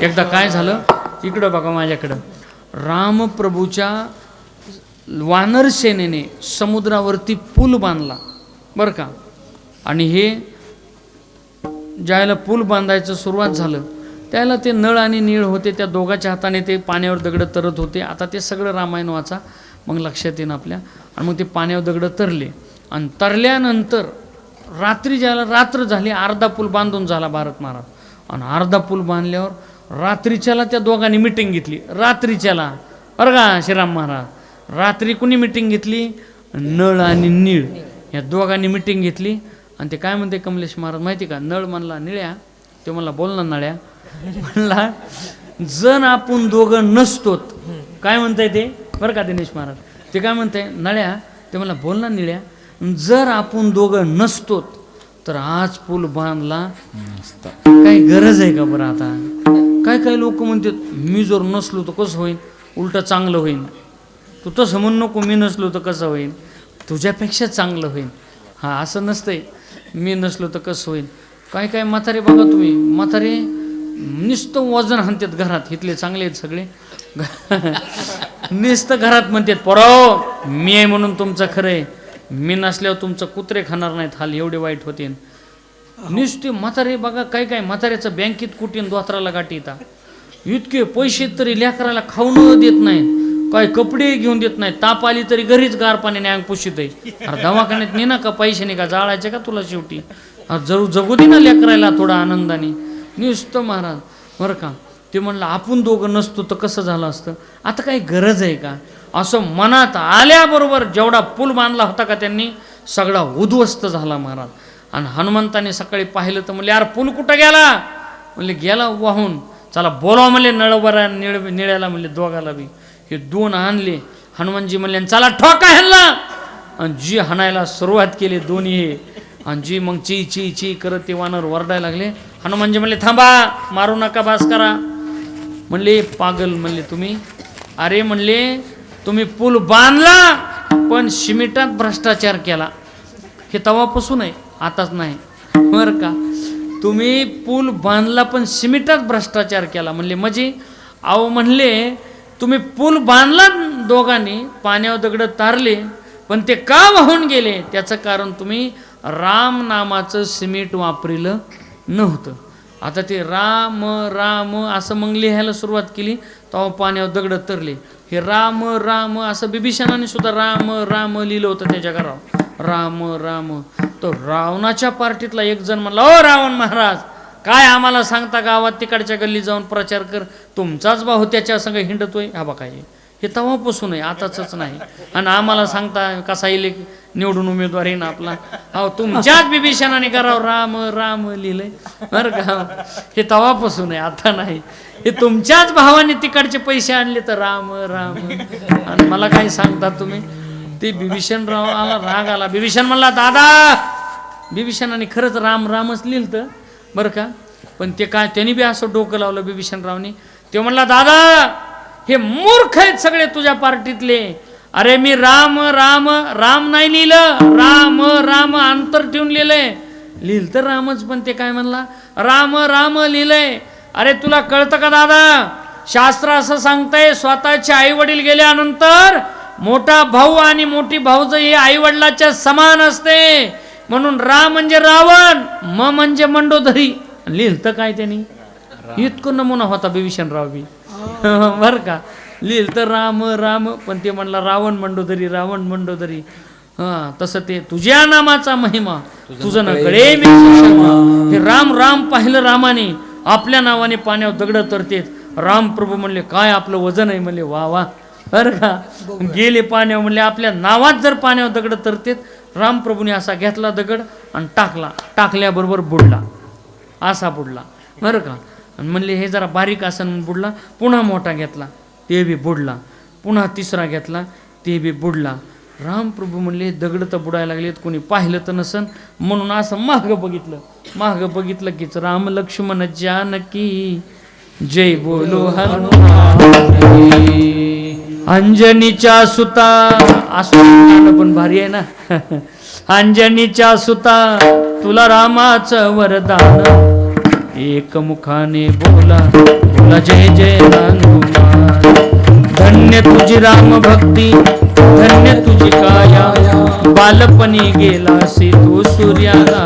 एकदा काय झालं? इकडं बघा माझ्याकडं. रामप्रभूच्या वानरसेनेने समुद्रावरती पूल बांधला बरं का? आणि हे ज्यावेळेला पूल बांधायचं सुरुवात झालं त्याला ते नळ आणि नीळ होते त्या दोघाच्या हाताने ते पाण्यावर दगडं तरत होते. आता ते सगळं रामायण वाचा मग लक्षात येईन आपल्या. आणि मग ते पाण्यावर दगडं तरले. आणि तरल्यानंतर रात्री ज्याला रात्र झाली अर्धा पूल बांधून झाला भारत महाराज. आणि अर्धा पूल बांधल्यावर रात्रीच्याला त्या दोघांनी मिटिंग घेतली. रात्रीच्याला. बरं का श्रीराम महाराज? रात्री कुणी मिटिंग घेतली? नळ आणि नीळ. या दोघांनी मिटिंग घेतली. आणि ते काय म्हणते कमलेश महाराज माहिती का? नळ म्हणला निळ्या. ते म्हणला बोल ना नळ्या. म्हणला जण आपण दोघं नसतोत. काय म्हणताय ते? बरं का दिनेश महाराज? ते काय म्हणताय? नळ्या. ते म्हणला बोल ना निळ्या. जर आपण दोघं नसतोत तर आज पूल बांधला. काही गरज आहे का बरं आता? काय काय लोक म्हणतात मी जर नसलो तर कसं होईल उलटं चांगलं होईल तू तसं म्हणू नको मी नसलो तर कसं होईल तुझ्यापेक्षा चांगलं होईल हां असं नसतंय. मी नसलो तर कसं होईल काय काय म्हातारे बघा तुम्ही. म्हातारे नुसतं वजन हाणतात घरात. इथले चांगले आहेत सगळे. नुसतं घरात म्हणतात पराव मी आहे म्हणून तुमचं खरं आहे. मी नसल्यावर तुमचं कुत्रे खाणार नाहीत. हाल एवढे वाईट होते. नुसते म्हातारे बघा काय काय म्हाताऱ्याचं बँकेत कुठे दोतराला गाठी इतके पैसे तरी लेकराला खाऊन देत नाहीत. काय कपडे घेऊन देत नाहीत. ताप आली तरी घरीच गार पाण्याने अंग पुशीत आहे. अरे दवाखान्यात ने ना का पैसे नाही का जाळायचे का तुला शेवटी? अरे जरू जगू दे ना लेकरायला थोडा आनंदाने. नुसतं महाराज. बरं का? ते म्हणलं आपण दोघं नसतो तर कसं झालं असतं? आता काही गरज आहे का? असं मनात आल्याबरोबर जेवढा पूल बांधला होता का त्यांनी सगळा उद्ध्वस्त झाला महाराज. आणि हनुमंताने सकाळी पाहिलं तर म्हणले यार पूल कुठं गेला? म्हणले गेला वाहून. चला बोलाव म्हणले नळबरा निळ निळ्याला म्हणले दोघाला बी. हे दोन आणले. हनुमानजी म्हणले चला ठोका ह्यांना. आणि जी हाणायला सुरुवात केली दोन्ही हे आणि जी मग ची ची ची करत ते वानर वरडायला लागले. हनुमानजी म्हणले थांबा मारू नका बास करा. म्हणले पागल म्हणले तुम्ही. अरे म्हणले तुम्ही पूल बांधला पण शिमिटात भ्रष्टाचार केला. हे तवापासून आहे. आताच नाही. बरं का? तुम्ही पूल बांधला पण सिमिटात भ्रष्टाचार केला म्हणले. म्हणजे अहो म्हणले तुम्ही पूल बांधला दोघांनी पाण्यावर दगड तारले पण ते का वाहून गेले? त्याचं कारण तुम्ही राम नामाचं सिमेंट वापरिलं नव्हतं. आता ते राम राम असं मग लिहायला सुरुवात केली तेव्हा पाण्यावर दगड तरले. हे राम राम असं बिभीषणाने सुद्धा राम राम लिहिलं होतं त्याच्या घरावर. राम राम. तो रावणाच्या पार्टीतला एक जण म्हणला ओ रावण महाराज काय आम्हाला सांगता गावात तिकडच्या गल्ली जाऊन प्रचार कर? तुमचाच भाऊ त्याच्या संग हिंडतोय. हा बघा हे हे तेव्हापासून आहे आताच नाही. आणि आम्हाला सांगता कसा येईल निवडून उमेदवार येईन आपला? हा तुमच्याच बिभीषणाने करावं. राम राम लिहिलंय. बरं का? हे तेव्हापासून आहे आता नाही. हे तुमच्याच भावाने तिकडचे पैसे आणले तर राम राम. आणि मला काय सांगता तुम्ही? ते बिभीषण राव आला राग आला. बिभीषण म्हणला दादा बिभीषणाने खरंच राम रामच लिहिलं तर बरं का? पण ते काय त्यांनी बी असं डोकं लावलं बिभीषणरावने. ते म्हणला दादा हे मूर्ख आहेत सगळे तुझ्या पार्टीतले. अरे मी राम राम राम नाही लिहिलं. राम राम अंतर ठेवून लिहिलंय. लिहिलं तर रामच. पण ते काय म्हणला राम राम लिहिलंय. अरे तुला कळतं का दादा? शास्त्र असं सांगतंय स्वतःचे आई वडील गेल्यानंतर मोठा भाऊ आणि मोठी भाऊज हे आई वडिलाच्या समान असते. म्हणून रा म्हणजे रावण म म्हणजे मंडोदरी. लिहिलं काय त्यांनी? इतकं नमुना होता बिभीषणराव बी बर का? लिहिलं तर राम राम पण ते म्हणला रावण मंडोदरी रावण मंडोदरी. हा तसं ते तुझ्या नामाचा महिमा तुझं ना कळे मी. हे राम राम पाहिलं रामाने आपल्या नावाने पाण्यावर दगड तरतेत. राम प्रभू म्हणले काय आपलं वजन आहे? म्हणले वा वा. बरं का? गेले पाण्यावर म्हणले आपल्या नावात जर पाण्यावर दगड तरतेत रामप्रभूने असा घेतला दगड आणि टाकला. टाकल्याबरोबर बुडला. असा बुडला. बरं का? आणि म्हणले हे जरा बारीक आसन बुडला. पुन्हा मोठा घेतला. ते बी बुडला. पुन्हा तिसरा घेतला. ते बी बुडला. रामप्रभू म्हणले दगड तर बुडायला लागलेत कोणी पाहिलं तर नसन. म्हणून असं मागं बघितलं. मागं बघितलं कीच राम लक्ष्मण जानकी. जय बोलो हनुमान. अंजनीच्या सुता असं पण भारी आहे ना? अंजनीच्या सुता तुला रामाचं वरदान. एक मुखाने बोला तुला जय जय हनुमान धन्य तुझी राम भक्ती धन्य तुझी काया. बालपणी गेलासी तू सूर्याला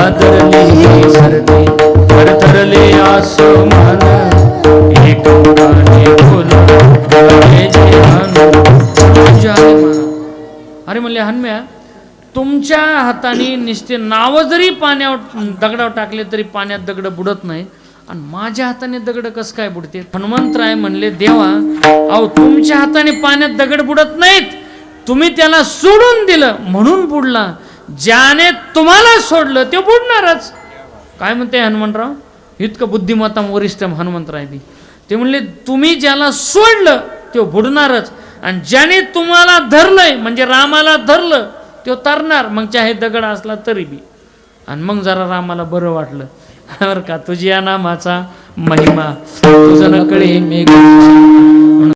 आदरले हे थरथरले आसमान अरे म्हणले हनम्या तुमच्या हाताने निस्ते नाव जरी पाण्यावर दगडावर टाकले तरी पाण्यात दगड बुडत नाही. आणि माझ्या हाताने दगड कसं काय बुडते? हनुमंतराय म्हणले देवा अहो तुमच्या हाताने पाण्यात दगड बुडत नाहीत. तुम्ही त्याला सोडून दिलं म्हणून बुडला. ज्याने तुम्हाला सोडलं ते बुडणारच. काय म्हणते हनुमंतराव? इतकं बुद्धिमत्ता वरिष्ठ हनुमंतराय ती ते म्हणले तुम्ही ज्याला सोडलं ते बुडणारच. आणि ज्याने तुम्हाला धरलंय म्हणजे रामाला धरलं तो तरणार. मग चाहे दगड असला तरी बी. आणि मग जरा रामाला बरं वाटलं. बरं का तुझी या नामाचा महिमा. तुझं नकळी मेघ